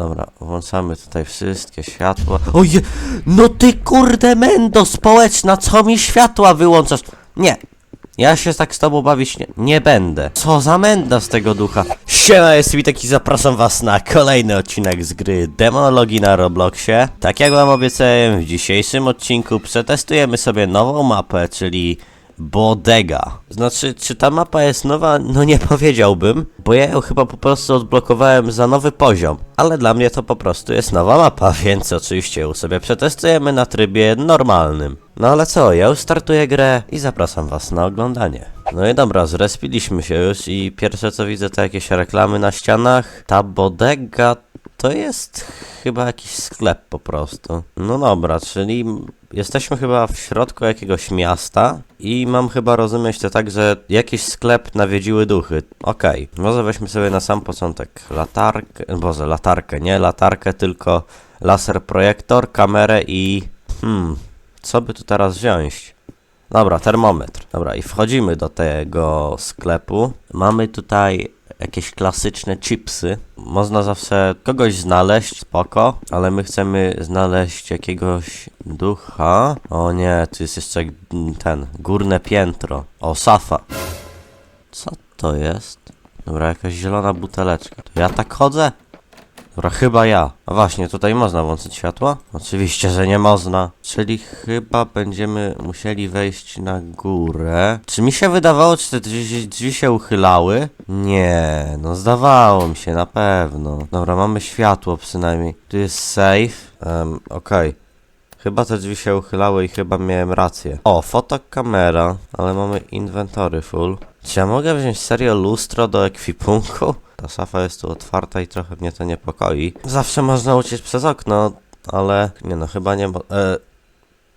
Dobra, włączamy tutaj wszystkie światła. Oje, no ty kurde mendo społeczna, co mi światła wyłączasz? Nie, ja się tak z tobą bawić nie, nie będę. Co za menda z tego ducha. Siema, jest Witek i zapraszam was na kolejny odcinek z gry Demonologii na Robloxie. Tak jak wam obiecałem, w dzisiejszym odcinku przetestujemy sobie nową mapę, czyli Bodega. Znaczy, czy ta mapa jest nowa? No nie powiedziałbym, bo ja ją chyba po prostu odblokowałem za nowy poziom. Ale dla mnie to po prostu jest nowa mapa, więc oczywiście ją sobie przetestujemy na trybie normalnym. No ale co, ja już startuję grę i zapraszam was na oglądanie. No i dobra, zrespiliśmy się już i pierwsze co widzę to jakieś reklamy na ścianach. Ta bodega to jest chyba jakiś sklep po prostu. No dobra, czyli jesteśmy chyba w środku jakiegoś miasta i mam chyba rozumieć to tak, że jakiś sklep nawiedziły duchy. Okej, może weźmy sobie na sam początek latarkę, boże, latarkę, nie latarkę, tylko laser projektor, kamerę i... Hmm, co by tu teraz wziąć? Dobra, termometr. Dobra, i wchodzimy do tego sklepu. Mamy tutaj jakieś klasyczne chipsy. Można zawsze kogoś znaleźć, spoko, ale my chcemy znaleźć jakiegoś ducha. O nie, tu jest jeszcze ten, górne piętro. O, safa. Co to jest? Dobra, jakaś zielona buteleczka. To ja tak chodzę? Dobra, chyba ja. A właśnie, tutaj można włączyć światło? Oczywiście, że nie można. Czyli chyba będziemy musieli wejść na górę. Czy mi się wydawało, czy te drzwi, drzwi się uchylały? Nie, no zdawało mi się, na pewno. Dobra, mamy światło przynajmniej. Tu jest safe. Um, okej. Chyba te drzwi się uchylały i chyba miałem rację. O, fotokamera, ale mamy inwentory full. Czy ja mogę wziąć serio lustro do ekwipunku? Ta szafa jest tu otwarta i trochę mnie to niepokoi. Zawsze można uciec przez okno, ale nie no, chyba nie mo- e,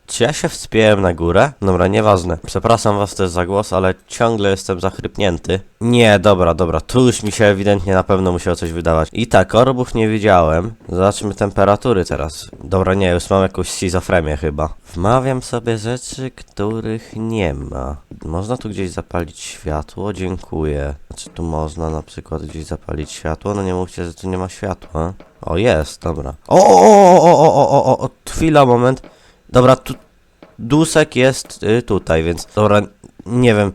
Czy ja się wspiąłem na górę? Dobra, nieważne. Przepraszam was też za głos, ale ciągle jestem zachrypnięty. Nie, dobra, dobra, tu już mi się ewidentnie na pewno musiało coś wydawać. I tak, orbów nie widziałem. Zobaczmy temperatury teraz. Dobra, nie, już mam jakąś schizofrenię chyba. Wmawiam sobie rzeczy, których nie ma. Można tu gdzieś zapalić światło? Dziękuję. Znaczy tu można na przykład gdzieś zapalić światło? No nie mówcie, że tu nie ma światła. O, jest, dobra. O, o, o, o, o, o, o, o, chwila, moment. Dobra, tu dusek jest y, tutaj, więc dobra, nie wiem.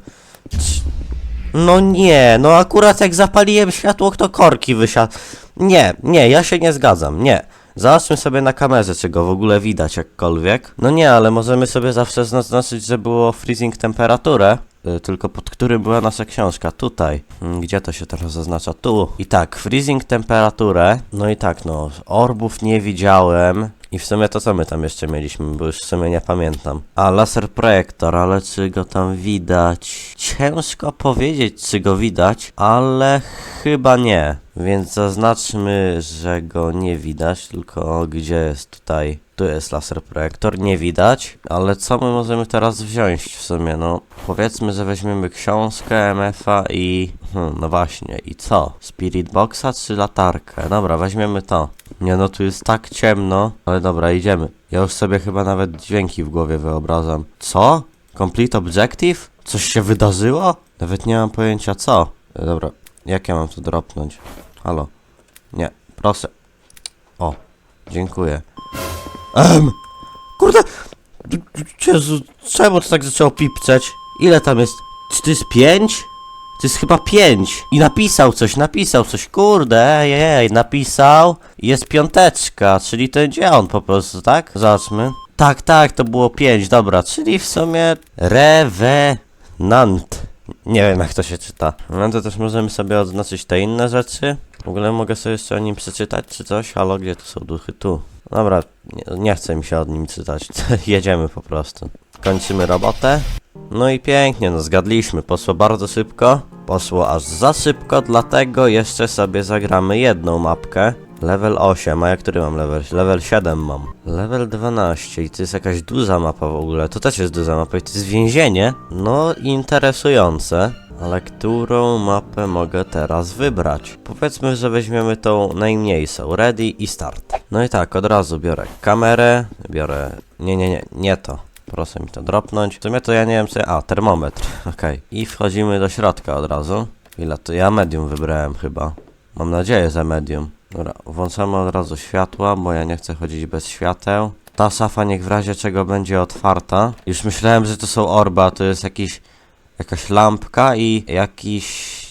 No nie, no akurat jak zapaliłem światło, to korki wysiadł. Nie, nie, ja się nie zgadzam, nie. Zobaczmy sobie na kamerze, czy go w ogóle widać jakkolwiek. No nie, ale możemy sobie zawsze zaznaczyć, że było freezing temperaturę. y, Tylko pod którym była nasza książka? Tutaj. Mm, Gdzie to się teraz zaznacza? Tu. I tak, freezing temperaturę. No i tak, no, orbów nie widziałem. I w sumie to co my tam jeszcze mieliśmy, bo już w sumie nie pamiętam. A, laser projektor, ale czy go tam widać? Ciężko powiedzieć, czy go widać, ale chyba nie. Więc zaznaczmy, że go nie widać, tylko gdzie jest tutaj? Tu jest laser projektor, nie widać. Ale co my możemy teraz wziąć w sumie? No, powiedzmy, że weźmiemy książkę MFA i... Hmm, no właśnie, i co? Spirit Boxa czy latarkę? Dobra, weźmiemy to. Nie no, tu jest tak ciemno. Ale dobra, idziemy. Ja już sobie chyba nawet dźwięki w głowie wyobrażam. Co? Complete Objective? Coś się wydarzyło? Nawet nie mam pojęcia co. E, Dobra, jak ja mam tu dropnąć? Halo? Nie, proszę. O, dziękuję. Em! Kurde! Jezu, czemu to tak zaczęło pipczeć? Ile tam jest? Czy to jest pięć? To jest chyba pięć. I napisał coś, napisał coś, kurde, ej, napisał. Jest piąteczka, czyli to gdzie on po prostu, tak? Zobaczmy. Tak, tak, to było pięć, dobra, czyli w sumie revenant. Nie wiem jak to się czyta. No to też możemy sobie odznaczyć te inne rzeczy. W ogóle mogę sobie jeszcze o nim przeczytać czy coś? Halo, gdzie tu są duchy? Tu. Dobra, nie, nie chce mi się od nim czytać. Jedziemy po prostu. Kończymy robotę. No i pięknie, no zgadliśmy. Poszło bardzo szybko. Poszło aż za szybko, dlatego jeszcze sobie zagramy jedną mapkę. Level 8, a ja który mam level? Level 7 mam. Level 12 i to jest jakaś duża mapa w ogóle. To też jest duża mapa i to jest więzienie. No, interesujące. Ale którą mapę mogę teraz wybrać? Powiedzmy, że weźmiemy tą najmniejszą. Ready i start. No i tak, od razu biorę kamerę, biorę... Nie, nie, nie, nie to. Proszę mi to dropnąć. W sumie to ja nie wiem co... A, termometr. Okej. I wchodzimy do środka od razu. Ile to ja medium wybrałem chyba. Mam nadzieję, że medium. Dobra, włączamy od razu światła, bo ja nie chcę chodzić bez świateł. Ta szafa niech w razie czego będzie otwarta. Już myślałem, że to są orba, to jest jakiś... Jakaś lampka i jakiś...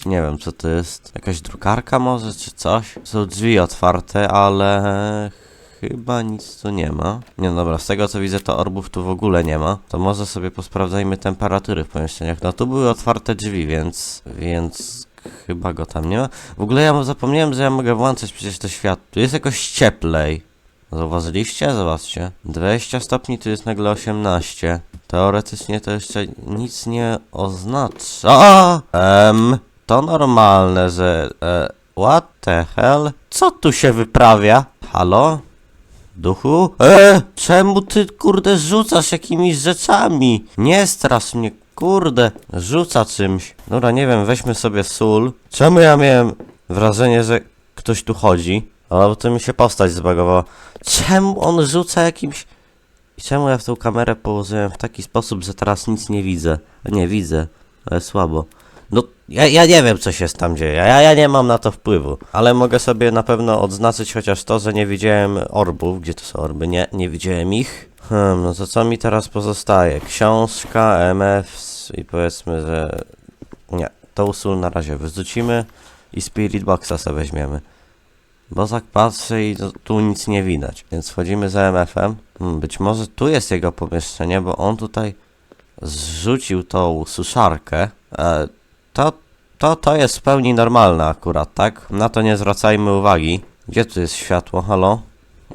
Nie wiem co to jest. Jakaś drukarka może, czy coś? Są drzwi otwarte, ale... Chyba nic tu nie ma. Nie no dobra, z tego co widzę to orbów tu w ogóle nie ma. To może sobie posprawdzajmy temperatury w pomieszczeniach. No tu były otwarte drzwi, więc... Więc... Chyba go tam nie ma. W ogóle ja zapomniałem, że ja mogę włączać przecież to światło. Tu jest jakoś cieplej. Zauważyliście? Zobaczcie. 20 stopni, tu jest nagle 18. Teoretycznie to jeszcze nic nie oznacza. Em, to normalne, że... E, what the hell? Co tu się wyprawia? Halo? Duchu? E, czemu ty kurde rzucasz jakimiś rzeczami? Nie strasz mnie, kurde. Rzuca czymś. Dobra, nie wiem, weźmy sobie sól. Czemu ja miałem wrażenie, że ktoś tu chodzi? Ale to mi się postać zbagowała. Czemu on rzuca jakimś... I czemu ja w tą kamerę położyłem w taki sposób, że teraz nic nie widzę? Nie, widzę, ale słabo. No, ja, ja nie wiem, co się tam dzieje. Ja, ja nie mam na to wpływu. Ale mogę sobie na pewno odznaczyć chociaż to, że nie widziałem orbów. Gdzie to są orby? Nie, nie widziałem ich. Hmm, no to co mi teraz pozostaje? Książka, MF i powiedzmy, że... Nie, tą sól na razie wyrzucimy i Spirit Boxa sobie weźmiemy. Bo tak patrzę i to, tu nic nie widać. Więc wchodzimy za MF-em. Hmm, być może tu jest jego pomieszczenie, bo on tutaj zrzucił tą suszarkę. E, to, to, to jest w pełni normalne akurat, tak? Na to nie zwracajmy uwagi. Gdzie tu jest światło? Halo?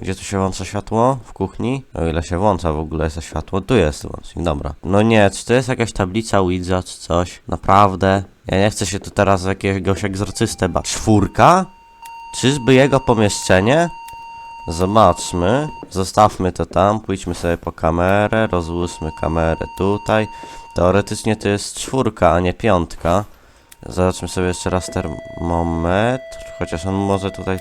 Gdzie tu się włącza światło? W kuchni? O ile się włącza w ogóle jest światło? Tu jest włącznik, dobra. No nie, czy to jest jakaś tablica Ouija czy coś? Naprawdę? Ja nie chcę się tu teraz jakiegoś egzorcystę bać. Czwórka? Czyżby jego pomieszczenie? Zobaczmy. Zostawmy to tam, pójdźmy sobie po kamerę, rozłóżmy kamerę tutaj. Teoretycznie to jest czwórka, a nie piątka. Zobaczmy sobie jeszcze raz termometr, chociaż on może tutaj...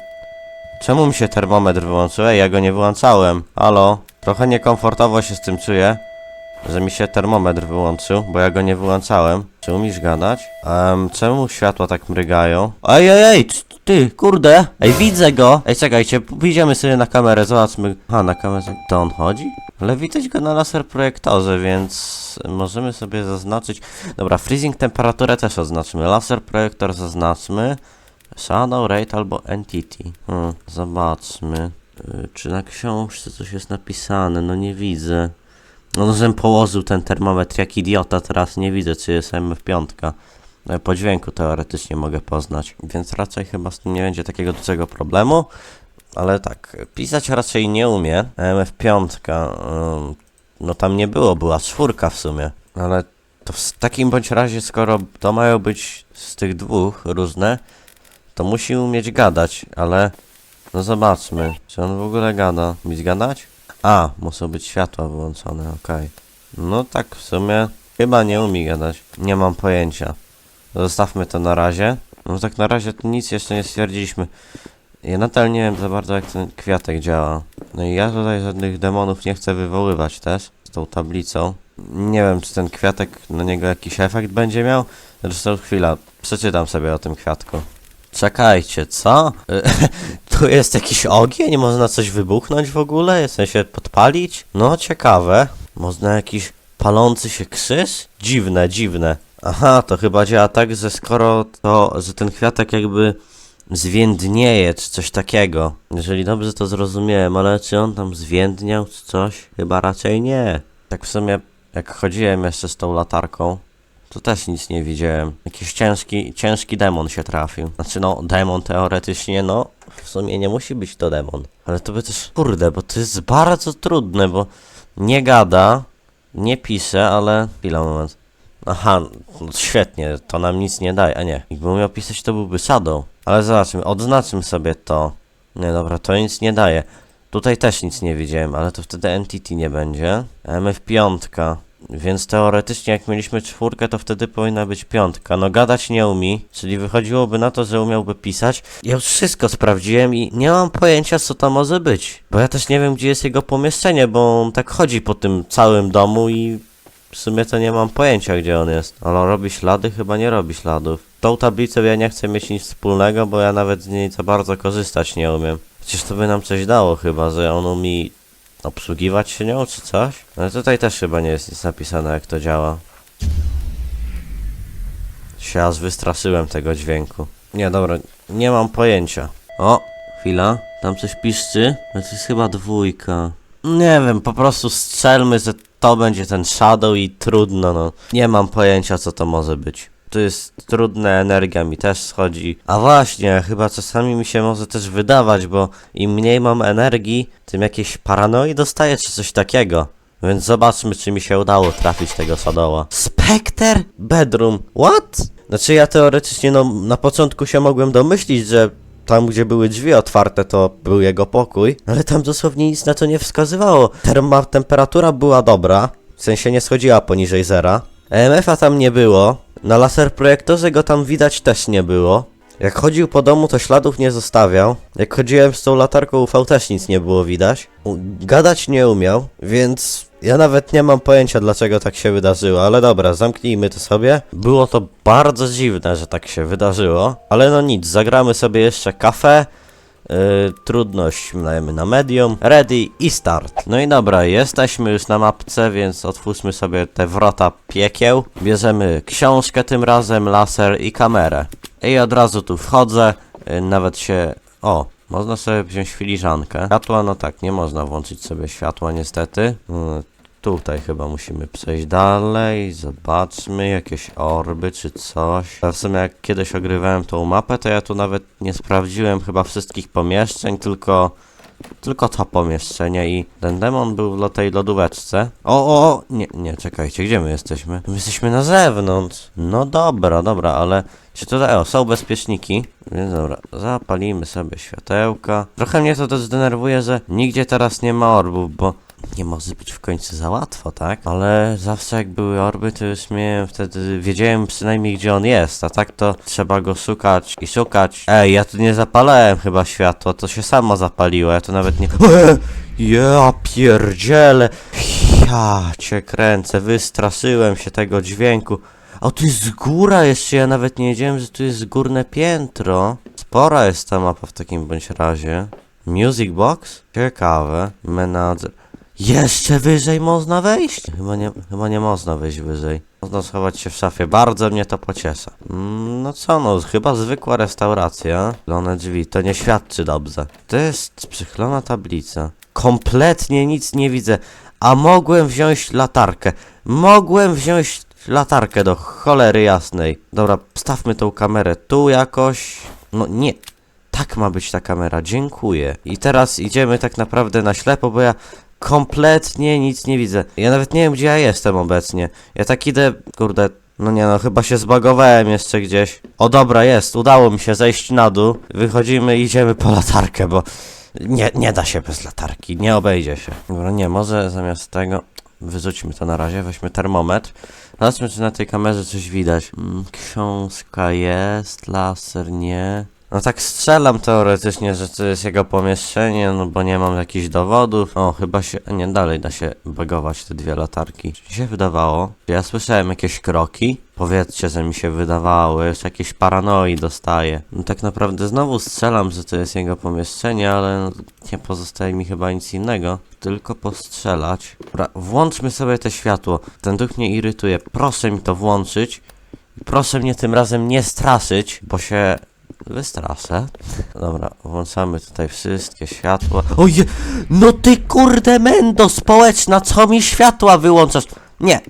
Czemu mi się termometr wyłączył? Ej, ja go nie wyłączałem. Halo? Trochę niekomfortowo się z tym czuję, że mi się termometr wyłączył, bo ja go nie wyłączałem. Czy umiesz gadać? Um, czemu światła tak mrygają? Ej, ej, ej, ty, kurde! Ej, widzę go! Ej, czekajcie, pójdziemy sobie na kamerę, zobaczmy. A, na kamerze, to on chodzi? Ale widać go na laser projektorze, więc możemy sobie zaznaczyć. Dobra, freezing temperaturę też oznaczmy. Laser projektor zaznaczmy. Shadow, Rate albo Entity. Hmm, zobaczmy. Y, czy na książce coś jest napisane? No nie widzę. No, żebym położył ten termometr jak idiota, teraz nie widzę, czy jest MF5. E, Po dźwięku teoretycznie mogę poznać, więc raczej chyba z tym nie będzie takiego dużego problemu. Ale tak, pisać raczej nie umie. MF5, ym, no tam nie było, była czwórka w sumie. Ale to w takim bądź razie, skoro to mają być z tych dwóch różne, to musi umieć gadać, ale no zobaczmy, czy on w ogóle gada. Umieć gadać? A, muszą być światła wyłączone, okej. No tak, w sumie chyba nie umie gadać. Nie mam pojęcia. Zostawmy to na razie. No tak na razie to nic jeszcze nie stwierdziliśmy. Ja nadal nie wiem za bardzo jak ten kwiatek działa. No i ja tutaj żadnych demonów nie chcę wywoływać też z tą tablicą. Nie wiem czy ten kwiatek na niego jakiś efekt będzie miał. Zresztą chwila, przeczytam sobie o tym kwiatku. Czekajcie, co? tu jest jakiś ogień? Można coś wybuchnąć w ogóle? W sensie podpalić? No, ciekawe. Można jakiś palący się krzyż? Dziwne, dziwne. Aha, to chyba działa tak, że skoro to, że ten kwiatek jakby zwiędnieje, czy coś takiego. Jeżeli dobrze to zrozumiałem, ale czy on tam zwiędniał, czy coś? Chyba raczej nie. Tak w sumie, jak chodziłem jeszcze z tą latarką, to też nic nie widziałem. Jakiś ciężki, ciężki demon się trafił. Znaczy no, demon teoretycznie, no, w sumie nie musi być to demon. Ale to by też, kurde, bo to jest bardzo trudne, bo nie gada, nie pisze, ale... Chwila, moment. Aha, no świetnie, to nam nic nie daje, a nie. Jakby miał pisać, to byłby Shadow. Ale zobaczmy, odznaczmy sobie to. Nie, dobra, to nic nie daje. Tutaj też nic nie widziałem, ale to wtedy Entity nie będzie. MF5. Więc teoretycznie jak mieliśmy czwórkę, to wtedy powinna być piątka. No gadać nie umie, czyli wychodziłoby na to, że umiałby pisać. Ja już wszystko sprawdziłem i nie mam pojęcia co to może być. Bo ja też nie wiem gdzie jest jego pomieszczenie, bo on tak chodzi po tym całym domu i w sumie to nie mam pojęcia gdzie on jest. Ale on robi ślady? Chyba nie robi śladów. tą tablicą ja nie chcę mieć nic wspólnego, bo ja nawet z niej za bardzo korzystać nie umiem. Przecież to by nam coś dało chyba, że on mi obsługiwać się nią czy coś? Ale tutaj też chyba nie jest nic napisane jak to działa. Się aż wystraszyłem tego dźwięku. Nie, dobra, nie mam pojęcia. O, chwila, tam coś piszczy? To jest chyba dwójka. Nie wiem, po prostu strzelmy, że to będzie ten Shadow i trudno, no. Nie mam pojęcia, co to może być. To jest trudne, energia mi też schodzi. A właśnie, chyba czasami mi się może też wydawać, bo im mniej mam energii, tym jakieś paranoi dostaję, czy coś takiego. Więc zobaczmy, czy mi się udało trafić tego Shadowa. Spectre Bedroom. What? Znaczy ja teoretycznie, no, na początku się mogłem domyślić, że tam, gdzie były drzwi otwarte, to był jego pokój, ale tam dosłownie nic na to nie wskazywało. Terma temperatura była dobra, w sensie nie schodziła poniżej zera. EMF-a tam nie było, na laser projektorze go tam widać też nie było. Jak chodził po domu, to śladów nie zostawiał. Jak chodziłem z tą latarką UV też nic nie było widać. Gadać nie umiał, więc ja nawet nie mam pojęcia dlaczego tak się wydarzyło, ale dobra, zamknijmy to sobie. Było to bardzo dziwne, że tak się wydarzyło, ale no nic, zagramy sobie jeszcze kafę. Yy, trudność dajemy na medium, ready i start. No i dobra, jesteśmy już na mapce, więc otwórzmy sobie te wrota piekieł. Bierzemy książkę tym razem, laser i kamerę. I od razu tu wchodzę, yy, nawet się... O, można sobie wziąć filiżankę. Światła, no tak, nie można włączyć sobie światła niestety. Yy, Tutaj chyba musimy przejść dalej, zobaczmy jakieś orby czy coś. A w sumie jak kiedyś ogrywałem tą mapę, to ja tu nawet nie sprawdziłem chyba wszystkich pomieszczeń, tylko tylko to pomieszczenie i ten demon był w tej lodóweczce. O, o, nie, nie, czekajcie, gdzie my jesteśmy? My jesteśmy na zewnątrz. No dobra, dobra, ale czy tutaj, o, są bezpieczniki, więc dobra, zapalimy sobie światełka. Trochę mnie to też denerwuje, że nigdzie teraz nie ma orbów, bo nie może być w końcu za łatwo, tak? Ale zawsze jak były orby, to już miałem wtedy, wiedziałem przynajmniej gdzie on jest, a tak to trzeba go szukać i szukać. Ej, ja tu nie zapalałem chyba światła, to się samo zapaliło, ja tu nawet nie... Ja pierdzielę, ja cię kręcę, wystraszyłem się tego dźwięku. O, tu jest góra jeszcze, ja nawet nie wiedziałem, że tu jest górne piętro. Spora jest ta mapa w takim bądź razie. Music box? Ciekawe. Menadżer. Jeszcze wyżej można wejść? Chyba nie, chyba nie można wejść wyżej. Można schować się w szafie. Bardzo mnie to pociesza. Mm, no co no, chyba zwykła restauracja. Przychlone drzwi, to nie świadczy dobrze. To jest przychlona tablica. Kompletnie nic nie widzę. A mogłem wziąć latarkę. Mogłem wziąć latarkę do cholery jasnej. Dobra, stawmy tą kamerę tu jakoś. No nie, tak ma być ta kamera, dziękuję. I teraz idziemy tak naprawdę na ślepo, bo ja kompletnie nic nie widzę. Ja nawet nie wiem, gdzie ja jestem obecnie. Ja tak idę, kurde, no nie no, chyba się zbagowałem jeszcze gdzieś. O dobra, jest, udało mi się zejść na dół. Wychodzimy idziemy po latarkę, bo nie, nie da się bez latarki, nie obejdzie się. Dobra, nie, może zamiast tego... Wyrzućmy to na razie, weźmy termometr. Zobaczmy, czy na tej kamerze coś widać. Mm, książka jest, laser nie. No tak strzelam teoretycznie, że to jest jego pomieszczenie, no bo nie mam jakichś dowodów. O, chyba się... Nie, dalej da się bagować te dwie latarki. Czy mi się wydawało? Czy ja słyszałem jakieś kroki? Powiedzcie, że mi się wydawało, już jakieś paranoi dostaję. No tak naprawdę znowu strzelam, że to jest jego pomieszczenie, ale no, nie pozostaje mi chyba nic innego. Tylko postrzelać. Dobra, włączmy sobie te światło. Ten duch mnie irytuje. Proszę mi to włączyć. Proszę mnie tym razem nie straszyć, bo się wystraszę. Dobra, włączamy tutaj wszystkie światła. Oje, no ty kurde mendo społeczna, co mi światła wyłączasz? Nie,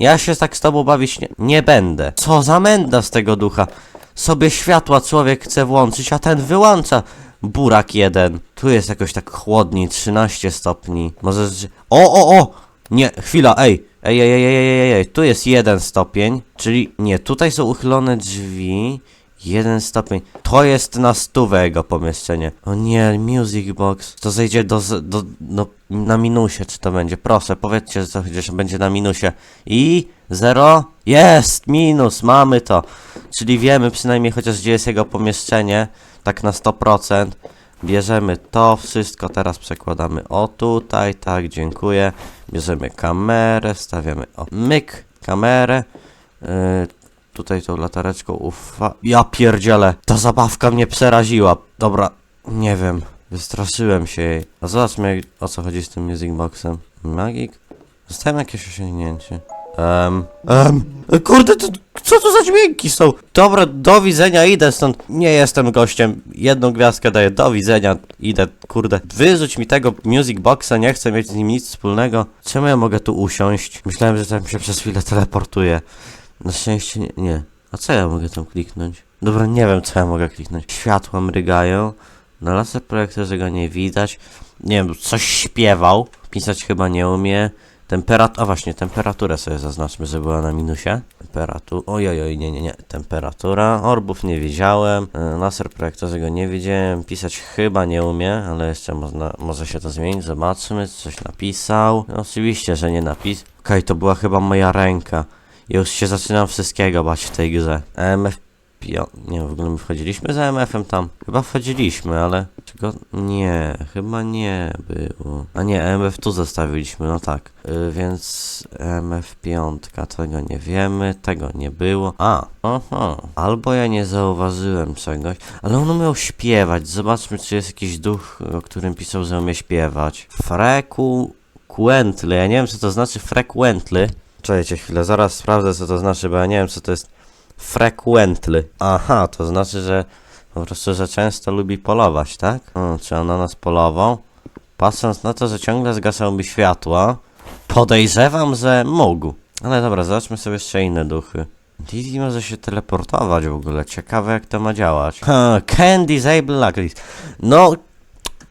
ja się tak z tobą bawić nie, nie będę. Co za menda z tego ducha? Sobie światła człowiek chce włączyć, a ten wyłącza. Burak jeden. Tu jest jakoś tak chłodniej, 13 stopni. Może... O, o, o! Nie, chwila. Ej, ej, ej, ej, ej, ej, ej. Tu jest jeden stopień, czyli nie, tutaj są uchylone drzwi. Jeden stopień. To jest na stówę jego pomieszczenie. O nie, music box. To zejdzie do, do, do, na minusie, czy to będzie? Proszę, powiedzcie, że to będzie na minusie. I zero? Jest, minus, mamy to. Czyli wiemy przynajmniej chociaż gdzie jest jego pomieszczenie, tak na 100%. Bierzemy to wszystko, teraz przekładamy o tutaj, tak, dziękuję. Bierzemy kamerę, stawiamy o myk, kamerę. Yy, tutaj tą latareczką ufa... Ja pierdzielę, ta zabawka mnie przeraziła. Dobra, nie wiem, wystraszyłem się jej. A zobaczmy, o co chodzi z tym Music Boxem. Magik? Dostałem jakieś osiągnięcie. Um, um, kurde, to, co to za dźwięki są? Dobra, do widzenia, idę stąd. Nie jestem gościem. Jedną gwiazdkę daję, do widzenia, idę, kurde. Wyrzuć mi tego Music Boxa, nie chcę mieć z nim nic wspólnego. Czemu ja mogę tu usiąść? Myślałem, że tam się przez chwilę teleportuje. Na szczęście nie, nie. A co ja mogę tam kliknąć? Dobra, nie wiem, co ja mogę kliknąć. Światła mrygają. Na laser projektorze go nie widać. Nie wiem, coś śpiewał. Pisać chyba nie umie. Temperat... A właśnie, temperaturę sobie zaznaczmy, że była na minusie. Temperatura... Ojojoj, nie, nie, nie. Temperatura. Orbów nie widziałem. E, Laser projektorze go nie widziałem. Pisać chyba nie umie, ale jeszcze można, może się to zmienić. Zobaczmy, coś napisał. No, oczywiście, że nie napis. Okej, to była chyba moja ręka. Już się zaczynam wszystkiego bać w tej grze. EMF Pio... Nie, w ogóle my wchodziliśmy za MF-em tam. Chyba wchodziliśmy, ale... Czego? Nie, chyba nie było. A nie, MF tu zostawiliśmy, no tak. Y, więc MF piątka, tego nie wiemy, tego nie było. A, aha. Albo ja nie zauważyłem czegoś, ale on umiał śpiewać. Zobaczmy, czy jest jakiś duch, o którym pisał, że umie śpiewać. Freku... Quently, ja nie wiem, co to znaczy frequently. Czekajcie chwilę, zaraz sprawdzę, co to znaczy, bo ja nie wiem, co to jest frequently. Aha, to znaczy, że po prostu, że często lubi polować, tak? O, czy on na nas polował? Patrząc na to, że ciągle zgasał mi światła, podejrzewam, że mógł. Ale dobra, zobaczmy sobie jeszcze inne duchy. Didi może się teleportować w ogóle. Ciekawe, jak to ma działać. Ha, can disable luckily. No,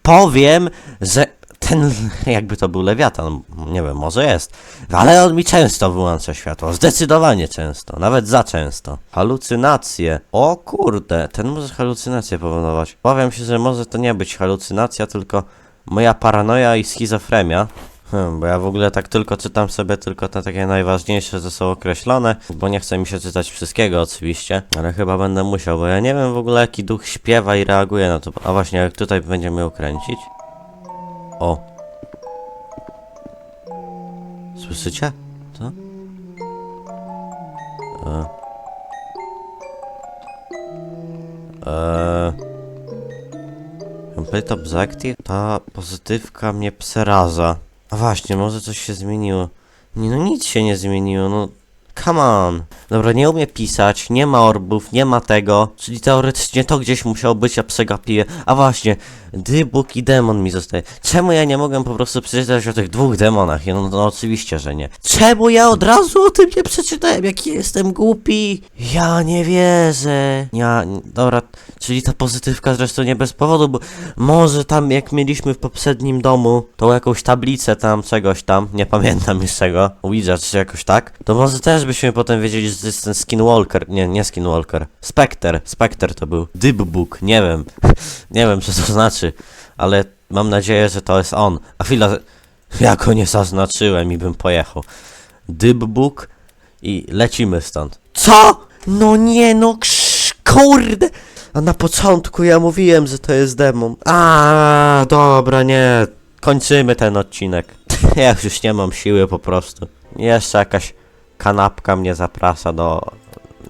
powiem, że ten, jakby to był lewiatan, nie wiem, może jest, ale on mi często wyłącza światło, zdecydowanie często, nawet za często. Halucynacje, o kurde, ten może halucynacje powodować. Powiem się, że może to nie być halucynacja, tylko moja paranoja i schizofrenia. Hmm, bo ja w ogóle tak tylko czytam sobie tylko te takie najważniejsze, że są określone, bo nie chce mi się czytać wszystkiego oczywiście, ale chyba będę musiał, bo ja nie wiem w ogóle jaki duch śpiewa i reaguje na to. A właśnie, jak tutaj będziemy ją kręcić. O. Słyszycie? Co? E. Eee. Complete Objective? Ta pozytywka mnie przeraża. A właśnie, może coś się zmieniło. Nie no, nic się nie zmieniło, no... Come on! Dobra, nie umie pisać, nie ma orbów, nie ma tego, czyli teoretycznie to gdzieś musiało być, ja przegapiłem. A właśnie, dybuk i demon mi zostaje. Czemu ja nie mogłem po prostu przeczytać o tych dwóch demonach? No, no oczywiście, że nie. Czemu ja od razu o tym nie przeczytałem? Jaki jestem głupi? Ja nie wierzę. Ja, dobra, czyli ta pozytywka zresztą nie bez powodu, bo może tam jak mieliśmy w poprzednim domu tą jakąś tablicę tam, czegoś tam, nie pamiętam już czego, Ouija czy jakoś tak, to może też byśmy potem wiedzieli, to jest ten Skinwalker, nie, nie Skinwalker, Spectre, Spectre to był, Dybbook, nie wiem, nie wiem co to znaczy, ale mam nadzieję, że to jest on. A chwila, ja go nie zaznaczyłem i bym pojechał. Dybbook i lecimy stąd. Co? No nie, no krz, kurde! A na początku ja mówiłem, że to jest demon. A, dobra, nie. Kończymy ten odcinek. Ja już nie mam siły po prostu. Jeszcze jakaś kanapka mnie zaprasza do...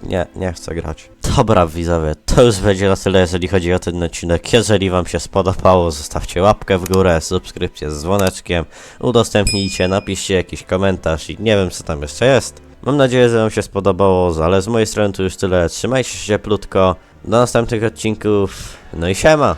Nie, nie chcę grać. Dobra widzowie, to już będzie na tyle, jeżeli chodzi o ten odcinek. Jeżeli wam się spodobało, zostawcie łapkę w górę, subskrypcję z dzwoneczkiem, udostępnijcie, napiszcie jakiś komentarz i nie wiem co tam jeszcze jest. Mam nadzieję, że wam się spodobało, ale z mojej strony to już tyle. Trzymajcie się cieplutko. Do następnych odcinków. No i siema!